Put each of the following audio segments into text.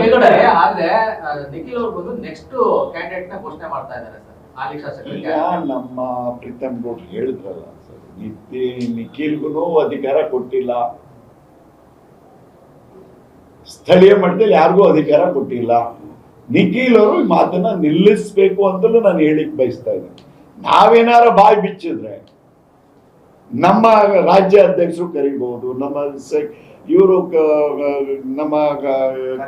ಮೇಲ್ಗಡೆ ಆದ್ರೆ ನಿಖಿಲ್ ಅವ್ರು ಬಂದು ನೆಕ್ಸ್ಟ್ ಕ್ಯಾಂಡಿಡೇಟ್ನ ಘೋಷಣೆ ಮಾಡ್ತಾ ಇದ್ದಾರೆ ಸರ್ ಹಾಲಿ ಈಗ ನಮ್ಮ ಪ್ರೀತಮ್ ಗೌಡ್ ಹೇಳಿದ್ರಲ್ಲ ಸರ್ ನಿತ್ಯ ನಿಖಿಲ್ಗೂ ಅಧಿಕಾರ ಕೊಟ್ಟಿಲ್ಲ. ಸ್ಥಳೀಯ ಮಟ್ಟದಲ್ಲಿ ಯಾರಿಗೂ ಅಧಿಕಾರ ಕೊಟ್ಟಿಲ್ಲ. ನಿಖಿಲ್ ಅವರು ಈ ಮಾತನ್ನ ನಿಲ್ಲಿಸ್ಬೇಕು ಅಂತಲೂ ನಾನು ಹೇಳಿಕ್ ಬಯಸ್ತಾ ಇದ್ದೀನಿ. ನಾವೇನಾರ ಬಾಯಿ ಬಿಚ್ಚಿದ್ರೆ ನಮ್ಮ ರಾಜ್ಯ ಅಧ್ಯಕ್ಷರು ಕರಿಬಹುದು ನಮ್ಮ ಇವರು ನಮ್ಮ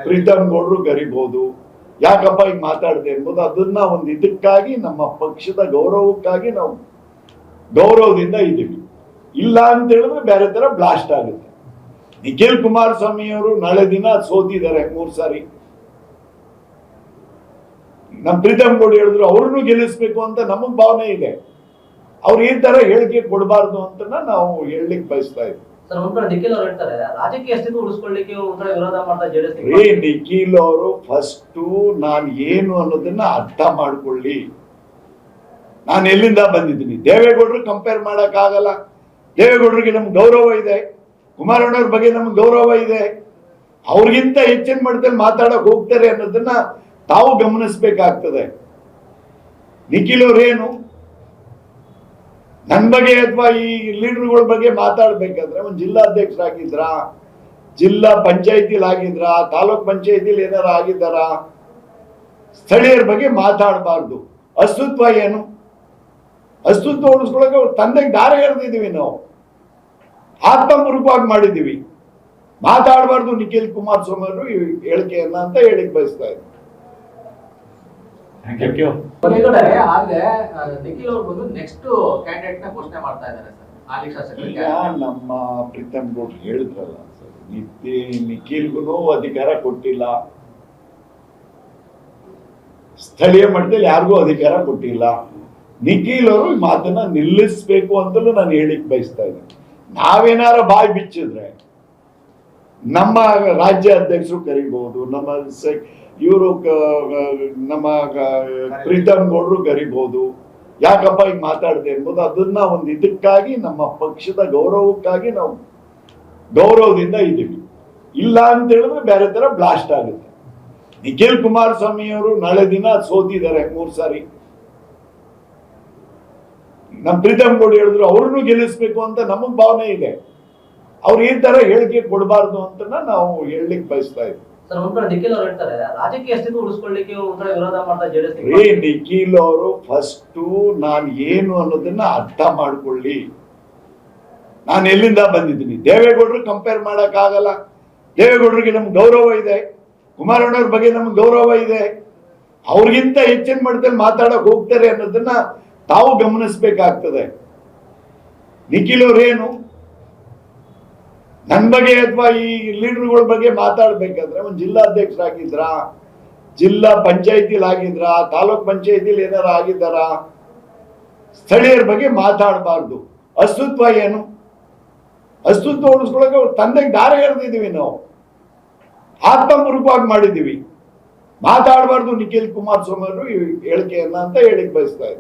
ಪ್ರೀತಮ್ ಗೌಡ್ರು ಗರಿಬಹುದು ಯಾಕಪ್ಪ ಈಗ ಮಾತಾಡ್ದೆ ಎಂಬುದು ಅದನ್ನ ಒಂದು ಇದಕ್ಕಾಗಿ, ನಮ್ಮ ಪಕ್ಷದ ಗೌರವಕ್ಕಾಗಿ ನಾವು ಗೌರವದಿಂದ ಇದ್ದೀವಿ. ಇಲ್ಲ ಅಂತ ಹೇಳಿದ್ರೆ ಬೇರೆ ತರ ಬ್ಲಾಸ್ಟ್ ಆಗುತ್ತೆ. ನಿಖಿಲ್ ಕುಮಾರಸ್ವಾಮಿ ಅವರು ನಾಳೆ ದಿನ ಸೋತಿದ್ದಾರೆ ಮೂರ್ ಸಾರಿ. ನಮ್ ಪ್ರೀತಮ್ ಗೌಡ್ ಹೇಳಿದ್ರು, ಅವ್ರನ್ನು ಗೆಲ್ಲಿಸ್ಬೇಕು ಅಂತ ನಮಗ್ ಭಾವನೆ ಇದೆ. ಅವ್ರು ಈ ತರ ಹೇಳಿಕೆ ಕೊಡಬಾರ್ದು ಅಂತ ನಾವು ಹೇಳಲಿಕ್ಕೆ ಬಯಸ್ತಾ ಕಡೆ ನಿಖಿಲ್ ಅವ್ರು ಹೇಳ್ತಾರೆ, ರಾಜಕೀಯ ವಿರೋಧ ಮಾಡ್ತಾ ನಿಖಿಲ್ ಅವರು ಫಸ್ಟು ನಾನು ಏನು ಅನ್ನೋದನ್ನ ಅರ್ಥ ಮಾಡ್ಕೊಳ್ಳಿ. ನಾನು ಎಲ್ಲಿಂದ ಬಂದಿದ್ದೀನಿ? ದೇವೇಗೌಡರು ಕಂಪೇರ್ ಮಾಡಕ್ ಆಗಲ್ಲ. ದೇವೇಗೌಡರಿಗೆ ನಮ್ಗೆ ಗೌರವ ಇದೆ. ಕುಮಾರಣ್ಣವ್ರ ಬಗ್ಗೆ ನಮ್ಗೆ ಗೌರವ ಇದೆ. ಅವ್ರಿಗಿಂತ ಹೆಚ್ಚಿನ ಮಟ್ಟದಲ್ಲಿ ಮಾತಾಡಕ್ ಹೋಗ್ತಾರೆ ಅನ್ನೋದನ್ನ ತಾವು ಗಮನಿಸ್ಬೇಕಾಗ್ತದೆ. ನಿಖಿಲ್ ಅವ್ರೇನು ನನ್ನ ಬಗ್ಗೆ ಅಥವಾ ಈ ಲೀಡರ್ಗಳ ಬಗ್ಗೆ ಮಾತಾಡ್ಬೇಕಂದ್ರೆ ಒಂದು ಜಿಲ್ಲಾಧ್ಯಕ್ಷರಾಗಿದ್ರಾ ಜಿಲ್ಲಾ ಪಂಚಾಯತಿಲಿ ಆಗಿದ್ರ, ತಾಲೂಕ್ ಪಂಚಾಯತಿಲಿ ಏನಾರ ಆಗಿದ್ದಾರ, ಸ್ಥಳೀಯರ ಬಗ್ಗೆ ಮಾತಾಡಬಾರ್ದು. ಅಸ್ತಿತ್ವ ಏನು? ಅಸ್ತಿತ್ವ ಉಳಿಸ್ಕೊಳಕ್ಕೆ ಅವ್ರ ತಂದೆಗೆ ದಾರ ಎಳೆದಿದ್ದೀವಿ ನಾವು. ಆತ್ಮಪೂರ್ವಕವಾಗಿ ಮಾಡಿದ್ದೀವಿ ಮಾತಾಡಬಾರ್ದು ನಿಖಿಲ್ ಕುಮಾರಸ್ವಾಮಿ ಅವರು ಹೇಳಿಕೆಯನ್ನ ಅಂತ ಹೇಳಿಕ್ ಬಯಸ್ತಾ ಇದ್ದೀನಿ ಥ್ಯಾಂಕ್ ಯು ಆದ್ರೆ ನಿಖಿಲ್ ಅವ್ರು ಬಂದು ನೆಕ್ಸ್ಟ್ ಕ್ಯಾಂಡಿಡೇಟ್ನ ಘೋಷಣೆ ಮಾಡ್ತಾ ಇದ್ದಾರೆ ಈಗ ನಮ್ಮ ಪ್ರೀತಮ್ ಗೌಡ್ ಹೇಳಿದ್ರಲ್ಲ ಸರ್ ನಿತ್ಯ ನಿಖಿಲ್ಗೂ ಅಧಿಕಾರ ಕೊಟ್ಟಿಲ್ಲ. ಸ್ಥಳೀಯ ಮಟ್ಟದಲ್ಲಿ ಯಾರಿಗೂ ಅಧಿಕಾರ ಕೊಟ್ಟಿಲ್ಲ. ನಿಖಿಲ್ ಅವರು ಈ ಮಾತನ್ನ ನಿಲ್ಲಿಸ್ಬೇಕು ಅಂತಲೂ ನಾನು ಹೇಳಿಕ್ ಬಯಸ್ತಾ ಇದ್ದೀನಿ. ನಾವೇನಾರ ಬಾಯಿ ಬಿಚ್ಚಿದ್ರೆ ನಮ್ಮ ರಾಜ್ಯ ಅಧ್ಯಕ್ಷರು ಕರಿಬಹುದು ನಮ್ಮ ಇವರು ನಮ್ಮ ಪ್ರೀತಮ್ ಗೌಡ್ರು ಕರಿಬಹುದು ಯಾಕಪ್ಪ ಈಗ ಮಾತಾಡ್ದೆ ಎಂಬುದು ಅದನ್ನ ಒಂದು ಇದಕ್ಕಾಗಿ, ನಮ್ಮ ಪಕ್ಷದ ಗೌರವಕ್ಕಾಗಿ ನಾವು ಗೌರವದಿಂದ ಇದ್ದೀವಿ. ಇಲ್ಲ ಅಂತ ಹೇಳಿದ್ರೆ ಬೇರೆ ತರ ಬ್ಲಾಸ್ಟ್ ಆಗುತ್ತೆ. ನಿಖಿಲ್ ಕುಮಾರಸ್ವಾಮಿ ಅವರು ನಾಳೆ ದಿನ ಸೋತಿದ್ದಾರೆ ಮೂರ್ ಸಾರಿ. ನಮ್ ಪ್ರೀತಮ್ ಗೌಡ ಹೇಳಿದ್ರು ಅವ್ರನ್ನು ಗೆಲ್ಲಿಸ್ಬೇಕು ಅಂತ ನಮಗ್ ಭಾವನೆ ಇದೆ. ಅವ್ರು ಈ ತರ ಹೇಳಿಕೆ ಕೊಡಬಾರ್ದು ಅಂತ ನಾವು ಹೇಳಲಿಕ್ಕೆ ಬಯಸ್ತಾ ಇದ್ವಿ. ರೇ ನಿಖಿಲ್ ಅವರು ಫಸ್ಟ್ ನಾನು ಏನು ಅನ್ನೋದನ್ನ ಅರ್ಥ ಮಾಡ್ಕೊಳ್ಳಿ. ನಾನು ಎಲ್ಲಿಂದ ಬಂದಿದ್ದೀನಿ? ದೇವೇಗೌಡರು ಕಂಪೇರ್ ಮಾಡಕ್ ಆಗಲ್ಲ. ದೇವೇಗೌಡರಿಗೆ ನಮ್ಗೆ ಗೌರವ ಇದೆ. ಕುಮಾರಣ್ಣವ್ರ ಬಗ್ಗೆ ನಮ್ಗೆ ಗೌರವ ಇದೆ. ಅವ್ರಿಗಿಂತ ಹೆಚ್ಚಿನ ಮಟ್ಟದಲ್ಲಿ ಮಾತಾಡಕ್ ಹೋಗ್ತಾರೆ ಅನ್ನೋದನ್ನ ತಾವು ಗಮನಿಸ್ಬೇಕಾಗ್ತದೆ. ನಿಖಿಲ್ ಅವ್ರೇನು ನನ್ನ ಬಗ್ಗೆ ಅಥವಾ ಈ ಲೀಡರ್ಗಳ ಬಗ್ಗೆ ಮಾತಾಡ್ಬೇಕಂದ್ರೆ ಒಂದು ಜಿಲ್ಲಾಧ್ಯಕ್ಷರಾಗಿದ್ರಾ ಜಿಲ್ಲಾ ಪಂಚಾಯತಿಲಿ ಆಗಿದ್ರ, ತಾಲೂಕ್ ಪಂಚಾಯತಿಲಿ ಏನಾರ ಆಗಿದ್ದಾರ, ಸ್ಥಳೀಯರ ಬಗ್ಗೆ ಮಾತಾಡಬಾರ್ದು. ಅಸ್ತಿತ್ವ ಏನು? ಅಸ್ತಿತ್ವ ಉಳಿಸ್ಕೊಳಕ್ಕೆ ಅವ್ರ ತಂದೆಗೆ ದಾರ ಎಳೆದಿದ್ದೀವಿ ನಾವು. ಆತ್ಮಪೂರ್ವಕವಾಗಿ ಮಾಡಿದ್ದೀವಿ ಮಾತಾಡಬಾರ್ದು ನಿಖಿಲ್ ಕುಮಾರಸ್ವಾಮಿ ಅವರು ಹೇಳಿಕೆಯನ್ನ ಅಂತ ಹೇಳಿಕ್ ಬಯಸ್ತಾ ಯು